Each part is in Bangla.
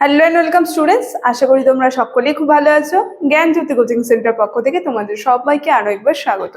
হ্যালো অ্যান্ড ওয়েলকাম স্টুডেন্টস আশা করি তোমরা সকলেই খুব ভালো আছো। জ্ঞান জ্যোতি কোচিং সেন্টার পক্ষ থেকে তোমাদের সবাইকে আরও একবার স্বাগত।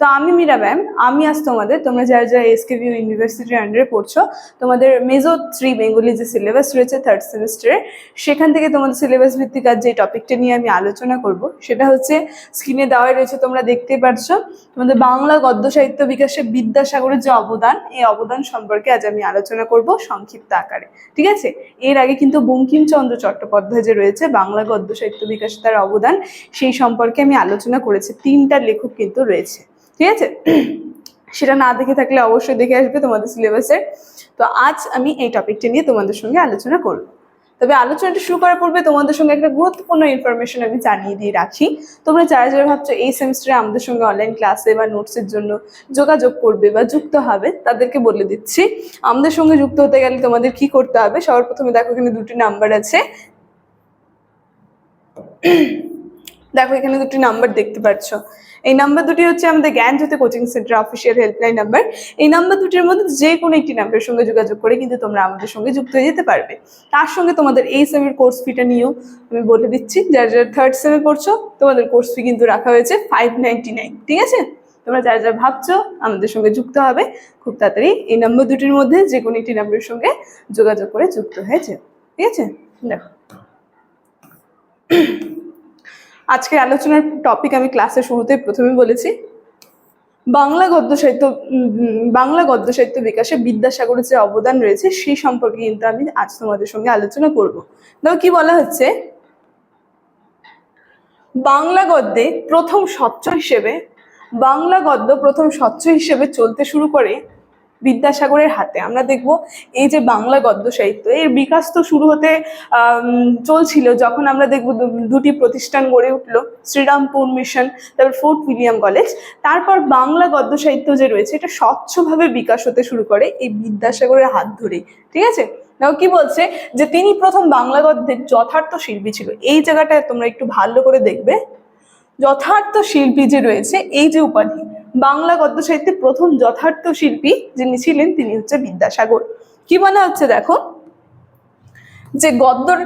তো আমি মীরা ম্যাম, আমি আজ তোমাদের, তোমরা যারা যারা এসকেবি ইউনিভার্সিটির আন্ডারে পড়ছো, তোমাদের মেজো থ্রি বেঙ্গলি যে সিলেবাস রয়েছে থার্ড সেমিস্টারে সেখান থেকে তোমাদের সিলেবাস ভিত্তিক আজ যে টপিকটা নিয়ে আমি আলোচনা করব, সেটা হচ্ছে স্ক্রিনে দেওয়াই রয়েছে, তোমরা দেখতে পারছ। তোমাদের বাংলা গদ্য সাহিত্য বিকাশে বিদ্যাসাগরের যে অবদান, এই অবদান সম্পর্কে আজ আমি আলোচনা করব সংক্ষিপ্ত আকারে। ঠিক আছে? এর আগে কিন্তু বঙ্কিমচন্দ্র চট্টোপাধ্যায় যে রয়েছে, বাংলা গদ্য সাহিত্য বিকাশে তার অবদান, সেই সম্পর্কে আমি আলোচনা করেছি। তিনটা লেখক কিন্তু রয়েছে। ঠিক আছে? সেটা না দেখে থাকলে অবশ্যই দেখে আসবে তোমাদের সিলেবাসে তো আজ আমি এই টপিকটা নিয়ে তোমাদের সঙ্গে আলোচনা করব। তবে আলোচনাটা শুরু করার পূর্বে তোমাদের সঙ্গে একটা গুরুত্বপূর্ণ ইনফরমেশন আমি জানিয়ে দিয়ে রাখি। তোমরা যারা যারা ভাবছ এই সেমিস্টারে আমাদের সঙ্গে অনলাইন ক্লাসে বা নোটসের জন্য যোগাযোগ করবে বা যুক্ত হবে, তাদেরকে বলে দিচ্ছি। আমাদের সঙ্গে যুক্ত হতে গেলে তোমাদের কি করতে হবে? সবার প্রথমে দেখো এখানে দুটি নাম্বার আছে। দেখো, এখানে দুটি নাম্বার দেখতে পাচ্ছ। এই নাম্বার দুটি হচ্ছে আমাদের Gyan Jyoti coaching centre official helpline number এই নাম্বার দুটির মধ্যে যে কোনো একটি নাম্বারের সঙ্গে যোগাযোগ করে কিন্তু তোমরা আমাদের সঙ্গে যুক্ত হয়ে যেতে পারবে। তার সঙ্গে তোমাদের এই সেমের কোর্স ফিটা নিয়েও আমি বলে দিচ্ছি, যারা যারা থার্ড সেমে পড়ছো, তোমাদের কোর্স ফি কিন্তু রাখা হয়েছে ফাইভ নাইন ঠিক আছে? তোমরা যারা যারা ভাবছ আমাদের সঙ্গে যুক্ত হবে, খুব তাড়াতাড়ি এই নাম্বার দুটির মধ্যে যে কোনো একটি নাম্বারের সঙ্গে যোগাযোগ করে যুক্ত হয়েছে ঠিক আছে? দেখো। আজকের আলোচনার টপিক আমি ক্লাসের শুরুতে প্রথমে বলেছি। বাংলা গদ্য সাহিত্য বাংলা গদ্য সাহিত্য বিকাশে বিদ্যাসাগরের যে অবদান রয়েছে, সেই সম্পর্কে কিন্তু আমি আজ তোমাদের সঙ্গে আলোচনা করব। দেখো কি বলা হচ্ছে? বাংলা গদ্যে প্রথম স্বচ্ছ হিসেবে, বাংলা গদ্য প্রথম স্বচ্ছ হিসেবে চলতে শুরু করে বিদ্যাসাগরের হাতে। আমরা দেখব এই যে বাংলা গদ্য সাহিত্য, এর বিকাশ তো শুরু হতে চলছিল যখন আমরা দেখব দুটি প্রতিষ্ঠান গড়ে উঠল, শ্রীরামপুর মিশন, তারপর ফোর্ট উইলিয়াম কলেজ। তারপর বাংলা গদ্য সাহিত্য যে রয়েছে, এটা স্বচ্ছভাবে বিকাশ হতে শুরু করে এই বিদ্যাসাগরের হাত ধরেই ঠিক আছে? দেখো কি বলছে যে তিনি প্রথম বাংলা গদ্যের যথার্থ শিল্পী ছিল। এই জায়গাটায় তোমরা একটু ভালো করে দেখবে। যথার্থ শিল্পী যে রয়েছে, এই যে উপাধি বাংলা গদ্য সাহিত্যে প্রথম যথার্থ শিল্পী যিনি ছিলেন তিনি হচ্ছে বিদ্যাসাগর। কি বলা হচ্ছে দেখো? যে গদ্যর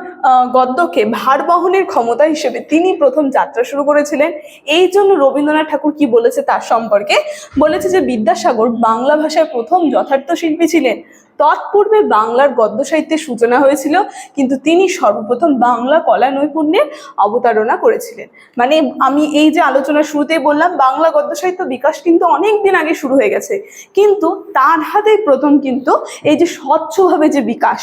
গদ্যকে ভার বহনের ক্ষমতা হিসেবে তিনি প্রথম যাত্রা শুরু করেছিলেন, এই জন্য রবীন্দ্রনাথ ঠাকুর কি বলেছে তার সম্পর্কে? বলেছে যে বিদ্যাসাগর বাংলা ভাষায় প্রথম যথার্থ শিল্পী ছিলেন। তৎপূর্বে বাংলার গদ্য সাহিত্যের সূচনা হয়েছিল, কিন্তু তিনি সর্বপ্রথম বাংলা কলা নৈপুণ্যের অবতারণা করেছিলেন। মানে আমি এই যে আলোচনা শুরুতেই বললাম, বাংলা গদ্য সাহিত্য বিকাশ কিন্তু অনেক দিন আগে শুরু হয়ে গেছে। কিন্তু তার হাতেই প্রথম কিন্তু এই যে স্বচ্ছভাবে যে বিকাশ,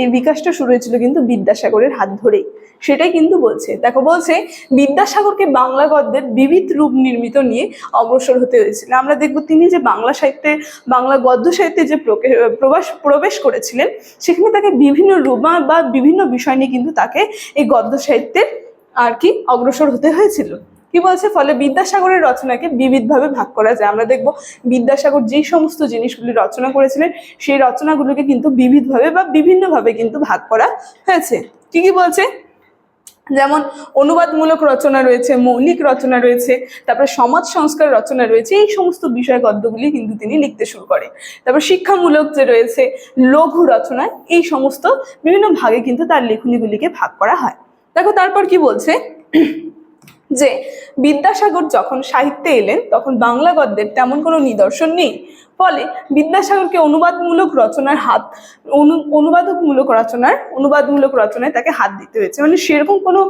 এই বিকাশটা শুরু হয়েছিল কিন্তু বিদ্যাসাগরের হাত ধরেই। সেটাই কিন্তু বলছে। দেখো, বলছে, বিদ্যাসাগরকে বাংলা গদ্যের বিবিধ রূপ নির্মিত নিয়ে অগ্রসর হতে হয়েছিল। আমরা দেখব তিনি যে বাংলা সাহিত্যে, বাংলা গদ্য সাহিত্যে যে প্রবাস, প্রবেশ করেছিলেন, সেখানে তাকে বিভিন্ন রূপ বা- বা বিভিন্ন বিষয় নিয়ে কিন্তু তাকে এই গদ্য সাহিত্যের আর কি অগ্রসর হতে হয়েছিল। কি বলছে? ফলে বিদ্যাসাগরের রচনাকে বিবিধভাবে ভাগ করা যায়। আমরা দেখব বিদ্যাসাগর যেই সমস্ত জিনিসগুলি রচনা করেছিলেন, সেই রচনাগুলোকে কিন্তু বিবিধভাবে বা বিভিন্নভাবে কিন্তু ভাগ করা হয়েছে। কি কি বলছে? যেমন অনুবাদমূলক রচনা রয়েছে, মৌলিক রচনা রয়েছে, তারপরে সমাজ সংস্কার রচনা রয়েছে, এই সমস্ত বিষয় গদ্যগুলি কিন্তু তিনি লিখতে শুরু করেন। তারপর শিক্ষামূলক যে রয়েছে, লঘু রচনা এই সমস্ত বিভিন্ন ভাগে কিন্তু তার লেখনীগুলিকে ভাগ করা হয়। দেখো তারপর কি বলছে? যে বিদ্যাসাগর যখন সাহিত্যে এলেন, তখন বাংলা গদ্যের তেমন কোনো নিদর্শন নেই। ফলে বিদ্যাসাগরকে অনুবাদমূলক রচনার হাত, অনু, অনুবাদকমূলক রচনার, অনুবাদমূলক রচনায় তাকে হাত দিতে হয়েছে। মানে সেরকম কোনো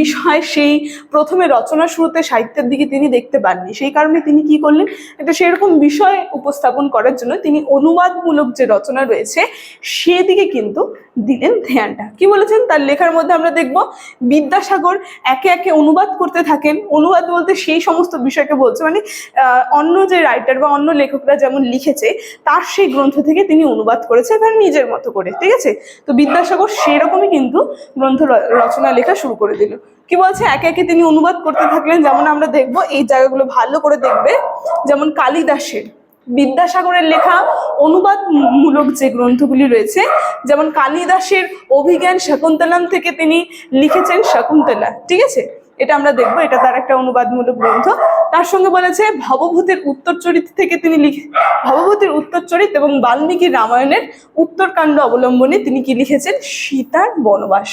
বিষয় সেই প্রথমে রচনা শুরুতে সাহিত্যের দিকে তিনি দেখতে পাননি। সেই কারণে তিনি কি করলেন? একটা সেরকম বিষয় উপস্থাপন করার জন্য তিনি অনুবাদমূলক যে রচনা রয়েছে, সেদিকে কিন্তু দিলেন ধ্যানটা। কি বলেছেন? তার লেখার মধ্যে আমরা দেখব, বিদ্যাসাগর একে একে অনুবাদ করতে থাকেন। অনুবাদ বলতে সেই সমস্ত বিষয়কে বলছে। মানে অন্য যে রাইটার বা অন্য লেখকরা যেমন লিখেছে, তার সেই গ্রন্থ থেকে তিনি অনুবাদ করেছে তার নিজের মতো করে, ঠিক আছে? তো বিদ্যাসাগর সেরকমই কিন্তু গ্রন্থ রচনা লেখা শুরু করে দিল। কি বলছে? একে একে তিনি অনুবাদ করতে থাকলেন, যেমন আমরা দেখব, এই জায়গাগুলো ভালো করে দেখবে, যেমন কালিদাসের, বিদ্যাসাগরের লেখা অনুবাদ মূলক যে গ্রন্থগুলি রয়েছে, যেমন কালিদাসের অভিজ্ঞান শকুন্তলাম থেকে তিনি লিখেছেন শকুন্তলা, ঠিক আছে? এটা আমরা দেখব, এটা তার একটা অনুবাদমূলক গ্রন্থ। তার সঙ্গে বলেছে, ভবভূতির উত্তরচরিত থেকে তিনি লিখে ভবভূতির উত্তরচরিত এবং বাল্মীকি রামায়ণের উত্তরকাণ্ড অবলম্বনে তিনি কি লিখেছেন? সীতার বনবাস।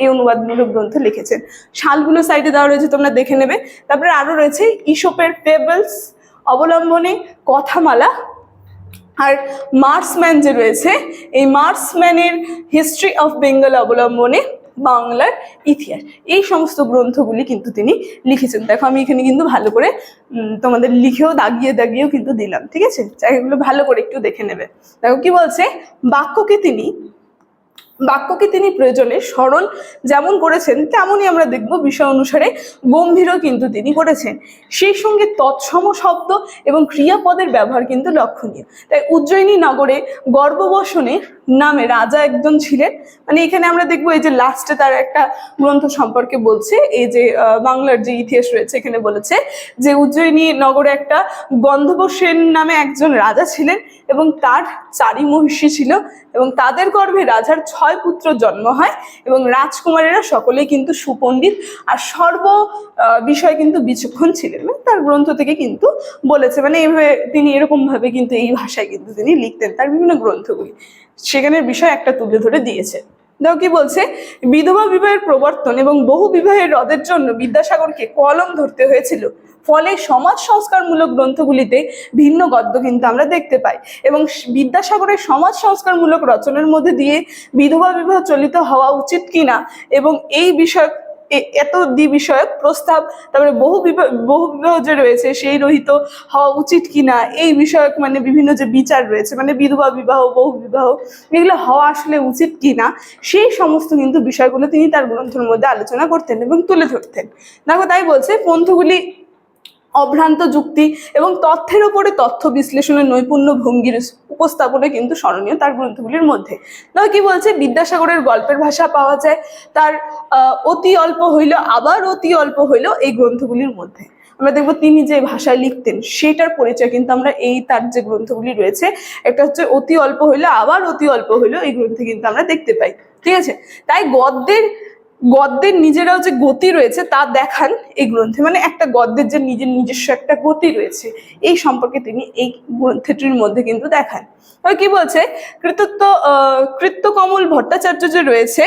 এই অনুবাদমূলক গ্রন্থ লিখেছেন। শালগুলো সাইডে দেওয়া রয়েছে, তোমরা দেখে নেবে। তারপরে আরও রয়েছে, ইসোপের পেবলস অবলম্বনে কথামালা। আর মার্সম্যান যে রয়েছে, এই মার্সম্যানের হিস্ট্রি অফ বেঙ্গল অবলম্বনে বাংলার ইতিহাস। এই সমস্ত গ্রন্থগুলি কিন্তু তিনি লিখেছেন। দেখো, আমি এখানে কিন্তু ভালো করে তোমাদের লিখেও দাগিয়ে দাগিয়েও কিন্তু দিলাম, ঠিক আছে? জায়গাগুলো ভালো করে একটু দেখে নেবে। দেখো, কি বলছে? বাক্যকে তিনি বাক্যকে তিনি প্রয়োজনে স্মরণ যেমন করেছেন, তেমনই আমরা দেখব বিষয় অনুসারে গম্ভীরও কিন্তু তিনি করেছেন। সেই সঙ্গে তৎসম শব্দ এবং ক্রিয়াপদের ব্যবহার কিন্তু লক্ষণীয়। তাই উজ্জয়িনী নগরে গর্ভবসনে নামে রাজা একজন ছিলেন। মানে এখানে আমরা দেখব এই যে লাস্টে তার একটা গ্রন্থ সম্পর্কে বলছে, এই যে বাংলার যে ইতিহাস রয়েছে এখানে বলেছে যে উজ্জয়িনী নগরে একটা গন্ধবসেন নামে একজন রাজা ছিলেন এবং তার চারি মহিষী ছিল এবং তাদের গর্ভে রাজার ছয় পুত্র জন্ম হয় এবং রাজকুমারেরা সকলেই কিন্তু সুপণ্ডিত আর সর্ব বিষয়ে কিন্তু বিচক্ষণ ছিলেন। মানে তার গ্রন্থ থেকে কিন্তু বলেছে মানে এইভাবে তিনি এরকম ভাবে কিন্তু এই ভাষায় কিন্তু তিনি লিখতেন তার বিভিন্ন গ্রন্থগুলি। সেখানের বিষয় একটা তুলে ধরে দিয়েছে। দেখো কি বলছে, বিধবা বিবাহের প্রবর্তন এবং বহু বিবাহের রদের জন্য বিদ্যাসাগরকে কলম ধরতে হয়েছিল। ফলে সমাজ সংস্কারমূলক গ্রন্থগুলিতে ভিন্ন গদ্য কিন্তু আমরা দেখতে পাই। এবং বিদ্যাসাগরের সমাজ সংস্কারমূলক রচনার মধ্যে দিয়ে বিধবা বিবাহ চলিত হওয়া উচিত কিনা এবং এই বিষয়ক এত দ্বি বিষয়ক প্রস্তাব, তারপরে বহু বিবাহ বহু বিবাহ যে রয়েছে সেই রহিত হওয়া উচিত কিনা এই বিষয়ক মানে বিভিন্ন যে বিচার রয়েছে মানে বিধবা বিবাহ, বহু বিবাহ, এগুলো হওয়া আসলে উচিত কিনা সেই সমস্ত কিন্তু বিষয়গুলো তিনি তার গ্রন্থের মধ্যে আলোচনা করতেন এবং তুলে ধরতেন। দেখো তাই বলছে, পন্থগুলি অভ্রান্ত যুক্তি এবং তথ্যের ওপরে তথ্য বিশ্লেষণের নৈপুণ্য ভঙ্গির উপস্থাপনে কিন্তু স্মরণীয় তার গ্রন্থগুলির মধ্যে। দেখো কি বলছে? বিদ্যাসাগরের গল্পের ভাষা পাওয়া যায়। তার অতি অল্প হইল আবার অতি অল্প হইল এই গ্রন্থগুলির মধ্যে। আমরা দেখব তিনি যে ভাষায় লিখতেন, সেটার পরিচয় কিন্তু আমরা এই তার যে গ্রন্থগুলি রয়েছে, একটা হচ্ছে অতি অল্প হইল আবার অতি অল্প হইল এই গ্রন্থে কিন্তু আমরা দেখতে পাই। ঠিক আছে? তাই গদ্যের গদ্যের নিজেরাও যে গতি রয়েছে তা দেখান এই গ্রন্থে। মানে একটা গদ্যের যে নিজের নিজস্ব একটা গতি রয়েছে, এই সম্পর্কে তিনি এই গ্রন্থটির মধ্যে কিন্তু দেখান। কি বলছে? কৃতত্ব কৃত্যকমল ভট্টাচার্য যে রয়েছে,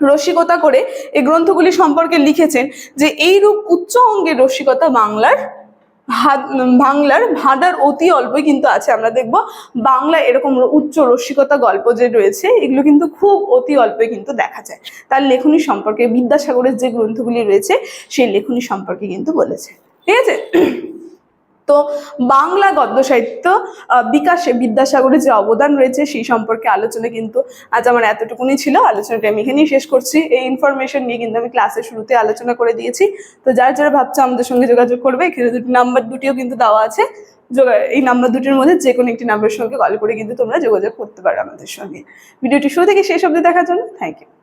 রসিকতা করে এই গ্রন্থগুলি সম্পর্কে লিখেছেন যে, এইরূপ উচ্চ অঙ্গের রসিকতা বাংলার বাংলার ভাঁড়ার অতি অল্পই কিন্তু আছে। আমরা দেখব বাংলা এরকম উচ্চ রসিকতা গল্প যে রয়েছে, এগুলো কিন্তু খুব অতি অল্পই কিন্তু দেখা যায়। তার লেখনী সম্পর্কে বিদ্যাসাগরের যে গ্রন্থগুলি রয়েছে, সেই লেখনী সম্পর্কে কিন্তু বলেছে। ঠিক আছে? তো বাংলা গদ্য সাহিত্য বিকাশে বিদ্যাসাগরের যে অবদান রয়েছে সেই সম্পর্কে আলোচনা কিন্তু আজ আমার এতটুকুনি ছিল। আলোচনাটা আমি এখানেই শেষ করছি। এই ইনফরমেশন নিয়ে কিন্তু আমি ক্লাসের শুরুতে আলোচনা করে দিয়েছি। তো যারা যারা ভাবছে আমাদের সঙ্গে যোগাযোগ করবে, এখানে দুটি নাম্বার দুটিও কিন্তু দেওয়া আছে। এই নাম্বার দুটির মধ্যে যে কোনো একটি নাম্বারের সঙ্গে কল করে কিন্তু তোমরা যোগাযোগ করতে পারো আমাদের সঙ্গে। ভিডিওটি শুরু থেকে শেষ অবধি দেখার জন্য থ্যাংক ইউ